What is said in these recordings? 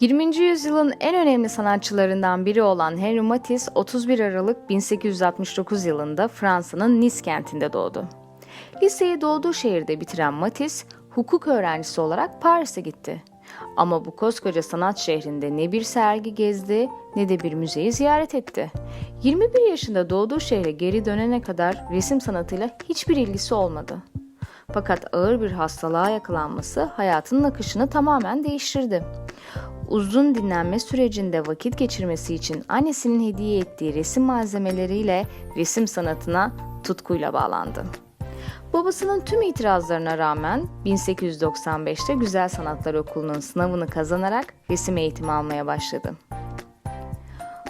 20. yüzyılın en önemli sanatçılarından biri olan Henri Matisse 31 Aralık 1869 yılında Fransa'nın Nice kentinde doğdu. Liseyi doğduğu şehirde bitiren Matisse, hukuk öğrencisi olarak Paris'e gitti. Ama bu koskoca sanat şehrinde ne bir sergi gezdi ne de bir müzeyi ziyaret etti. 21 yaşında doğduğu şehre geri dönene kadar resim sanatıyla hiçbir ilgisi olmadı. Fakat ağır bir hastalığa yakalanması hayatının akışını tamamen değiştirdi. Uzun dinlenme sürecinde vakit geçirmesi için annesinin hediye ettiği resim malzemeleriyle resim sanatına tutkuyla bağlandı. Babasının tüm itirazlarına rağmen 1895'te Güzel Sanatlar Okulu'nun sınavını kazanarak resim eğitimi almaya başladı.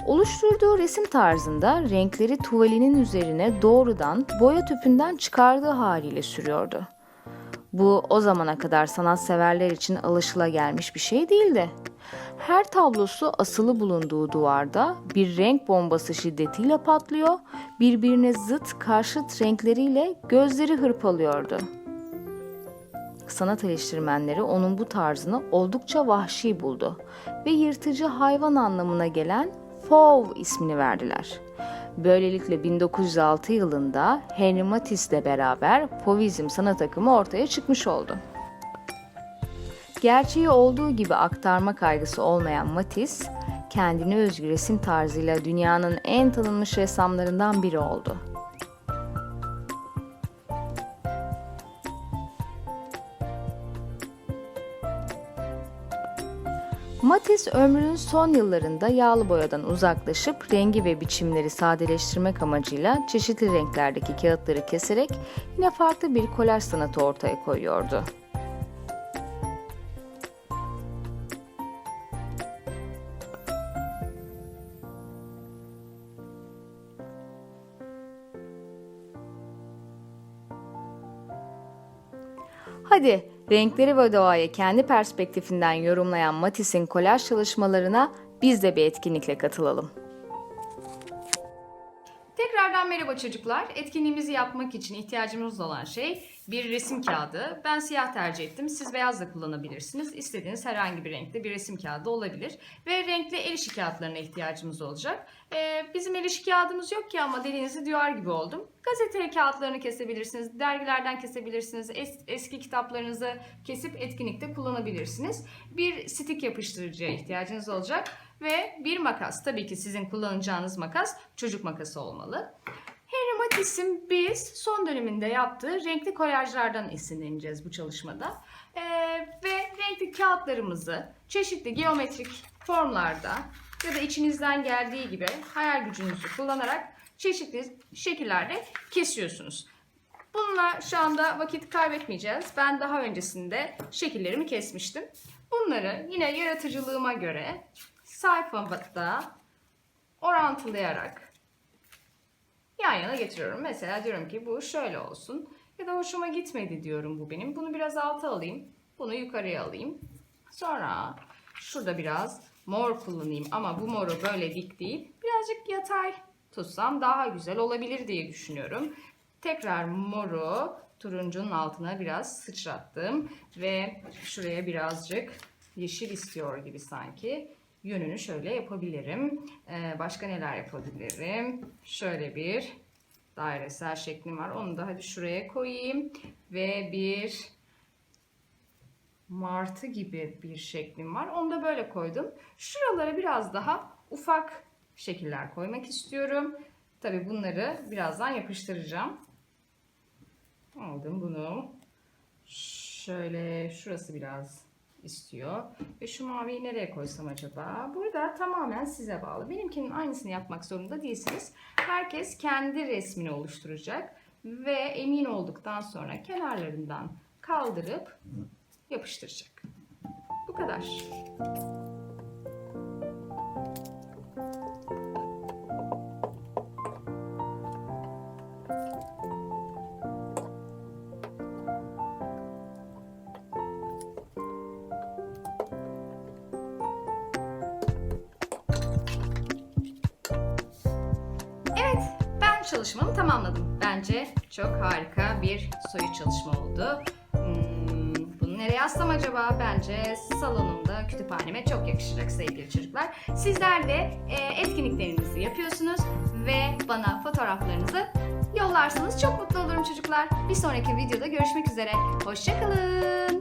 Oluşturduğu resim tarzında renkleri tuvalinin üzerine doğrudan boya tüpünden çıkardığı haliyle sürüyordu. Bu o zamana kadar sanatseverler için alışılagelmiş bir şey değildi. Her tablosu asılı bulunduğu duvarda bir renk bombası şiddetiyle patlıyor, birbirine zıt karşıt renkleriyle gözleri hırpalıyordu. Sanat eleştirmenleri onun bu tarzını oldukça vahşi buldu ve yırtıcı hayvan anlamına gelen fauve ismini verdiler. Böylelikle 1906 yılında Henri Matisse ile beraber Fauvizm sanat akımı ortaya çıkmış oldu. Gerçeği olduğu gibi aktarma kaygısı olmayan Matisse, kendine özgü resim tarzıyla dünyanın en tanınmış ressamlarından biri oldu. Matisse ömrünün son yıllarında yağlı boyadan uzaklaşıp rengi ve biçimleri sadeleştirmek amacıyla çeşitli renklerdeki kağıtları keserek yine farklı bir kolaj sanatı ortaya koyuyordu. Hadi renkleri ve doğayı kendi perspektifinden yorumlayan Matisse'in kolaj çalışmalarına biz de bir etkinlikle katılalım. Tekrardan merhaba çocuklar. Etkinliğimizi yapmak için ihtiyacımız olan şey bir resim kağıdı. Ben siyah tercih ettim. Siz beyaz da kullanabilirsiniz. İstediğiniz herhangi bir renkte bir resim kağıdı olabilir. Ve renkli el işi kağıtlarına ihtiyacımız olacak. Ee, bizim el işi kağıdımız yok ki ama dilinizi duyar gibi oldum. Gazete kağıtlarını kesebilirsiniz. Dergilerden kesebilirsiniz. es- eski kitaplarınızı kesip etkinlikte kullanabilirsiniz. Bir stik yapıştırıcıya ihtiyacınız olacak. Ve bir makas. Tabii ki sizin kullanacağınız makas çocuk makası olmalı. Matisse'in biz son döneminde yaptığı renkli kolajlardan esinleneceğiz bu çalışmada. Ee, ve renkli kağıtlarımızı çeşitli geometrik formlarda ya da içinizden geldiği gibi hayal gücünüzü kullanarak çeşitli şekillerde kesiyorsunuz. Bununla şu anda vakit kaybetmeyeceğiz. Ben daha öncesinde şekillerimi kesmiştim. Bunları yine yaratıcılığıma göre sayfamda orantılayarak yan yana getiriyorum. Mesela diyorum ki bu şöyle olsun. Ya da hoşuma gitmedi diyorum bu benim. Bunu biraz alta alayım. Bunu yukarıya alayım. Sonra şurada biraz mor kullanayım. Ama bu moru böyle dik değil. Birazcık yatay tutsam daha güzel olabilir diye düşünüyorum. Tekrar moru turuncunun altına biraz sıçrattım. Ve şuraya birazcık yeşil istiyor gibi sanki. Yönünü şöyle yapabilirim. Ee, başka neler yapabilirim? Şöyle bir dairesel şeklim var. Onu da hadi şuraya koyayım. Ve bir martı gibi bir şeklim var. Onu da böyle koydum. Şuralara biraz daha ufak şekiller koymak istiyorum. Tabi bunları birazdan yapıştıracağım. Aldım bunu. Şöyle şurası biraz istiyor. Ve şu maviyi nereye koysam acaba? Burada tamamen size bağlı. Benimkinin aynısını yapmak zorunda değilsiniz. Herkes kendi resmini oluşturacak. Ve emin olduktan sonra kenarlarından kaldırıp yapıştıracak. Bu kadar. Çalışmamı tamamladım. Bence çok harika bir soyut çalışma oldu. Hmm, bunun nereye assam acaba? Bence salonumda, kütüphaneme çok yakışacak sevgili çocuklar. Sizler de e, etkinliklerinizi yapıyorsunuz ve bana fotoğraflarınızı yollarsanız çok mutlu olurum çocuklar. Bir sonraki videoda görüşmek üzere. Hoşçakalın.